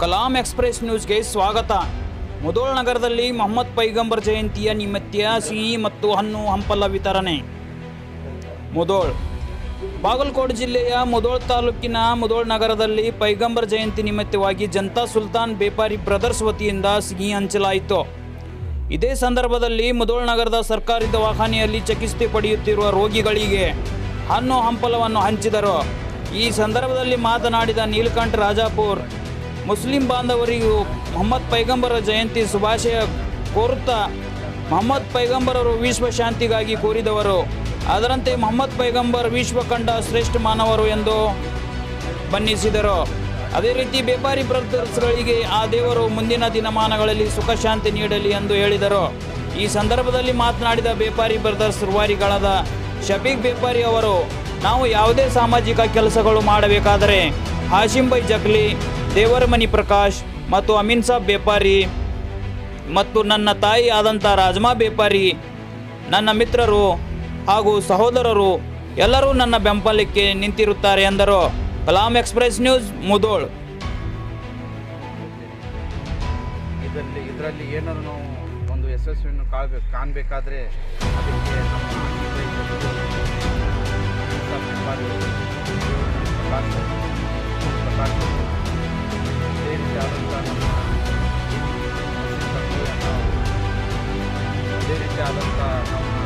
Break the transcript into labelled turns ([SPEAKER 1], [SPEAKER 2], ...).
[SPEAKER 1] Kalam express ನ್ಯೂಸ್ಗೆ ಸ್ವಾಗತ. ಮುದೋಳ್ ನಗರದಲ್ಲಿ ಮೊಹಮ್ಮದ್ ಪೈಗಂಬರ್ ಜಯಂತಿಯ ನಿಮಿತ್ಯ ಸಿಹಿ ಮತ್ತು ಹಣ್ಣು ಹಂಪಲ ವಿತರಣೆ. ಮುದೋಳ್ ಬಾಗಲಕೋಟೆ ಜಿಲ್ಲೆಯ ಮುದೋಳ್ ತಾಲೂಕಿನ ಮುದೋಳ್ ನಗರದಲ್ಲಿ ಪೈಗಂಬರ್ ಜಯಂತಿ ನಿಮಿತ್ತವಾಗಿ ಜನತಾ ಸುಲ್ತಾನ್ ಬೇಪಾರಿ ಬ್ರದರ್ಸ್ ವತಿಯಿಂದ ಸಿಹಿ ಹಂಚಲಾಯಿತು. ಇದೇ ಸಂದರ್ಭದಲ್ಲಿ ಮುದೋಳ್ ನಗರದ ಸರ್ಕಾರಿ ದವಾಖಾನೆಯಲ್ಲಿ ಚಿಕಿತ್ಸೆ ಪಡೆಯುತ್ತಿರುವ ರೋಗಿಗಳಿಗೆ ಹಣ್ಣು ಹಂಪಲವನ್ನು ಹಂಚಿದರು. ಈ ಸಂದರ್ಭದಲ್ಲಿ ಮಾತನಾಡಿದ ನೀಲಕಂಠ ರಾಜಾಪುರ್ ಮುಸ್ಲಿಂ ಬಾಂಧವರಿಗೂ ಮೊಹಮ್ಮದ್ ಪೈಗಂಬರ ಜಯಂತಿ ಶುಭಾಶಯ ಕೋರುತ್ತಾ ಮೊಹಮ್ಮದ್ ಪೈಗಂಬರರು ವಿಶ್ವ ಶಾಂತಿಗಾಗಿ ಕೋರಿದವರು. ಅದರಂತೆ ಮೊಹಮ್ಮದ್ ಪೈಗಂಬರ್ ವಿಶ್ವ ಕಂಡ ಶ್ರೇಷ್ಠ ಮಾನವರು ಎಂದು ಬಣ್ಣಿಸಿದರು. ಅದೇ ರೀತಿ ಬೇಪಾರಿ ಬ್ರದರ್ಸ್ಗಳಿಗೆ ಆ ದೇವರು ಮುಂದಿನ ದಿನಮಾನಗಳಲ್ಲಿ ಸುಖ ಶಾಂತಿ ನೀಡಲಿ ಎಂದು ಹೇಳಿದರು. ಈ ಸಂದರ್ಭದಲ್ಲಿ ಮಾತನಾಡಿದ ಬೇಪಾರಿ ಬ್ರದರ್ಸ್ ರೂವಾರಿಗಳಾದ ಶಫೀಕ್ ಬೇಪಾರಿ ಅವರು, ನಾವು ಯಾವುದೇ ಸಾಮಾಜಿಕ ಕೆಲಸಗಳು ಮಾಡಬೇಕಾದರೆ ಹಾಶಿಂ ಬೈ ಜಗ್ಲಿ ದೇವರಮನಿ ಪ್ರಕಾಶ್ ಮತ್ತು ಅಮೀನ್ ಸಾಬ್ ಬೇಪಾರಿ ಮತ್ತು ನನ್ನ ತಾಯಿ ಆದಂಥ ರಾಜಮಾ ಬೇಪಾರಿ, ನನ್ನ ಮಿತ್ರರು ಹಾಗೂ ಸಹೋದರರು ಎಲ್ಲರೂ ನನ್ನ ಬೆಂಬಲಕ್ಕೆ ನಿಂತಿರುತ್ತಾರೆ ಎಂದರು. Kalam express news, Mudhol.
[SPEAKER 2] ಇದರಲ್ಲಿ ಏನಾದ್ರು ಒಂದು ಯಶಸ್ವಿಯನ್ನು ಕಾಣಬೇಕಾದ್ರೆ Salamat pa.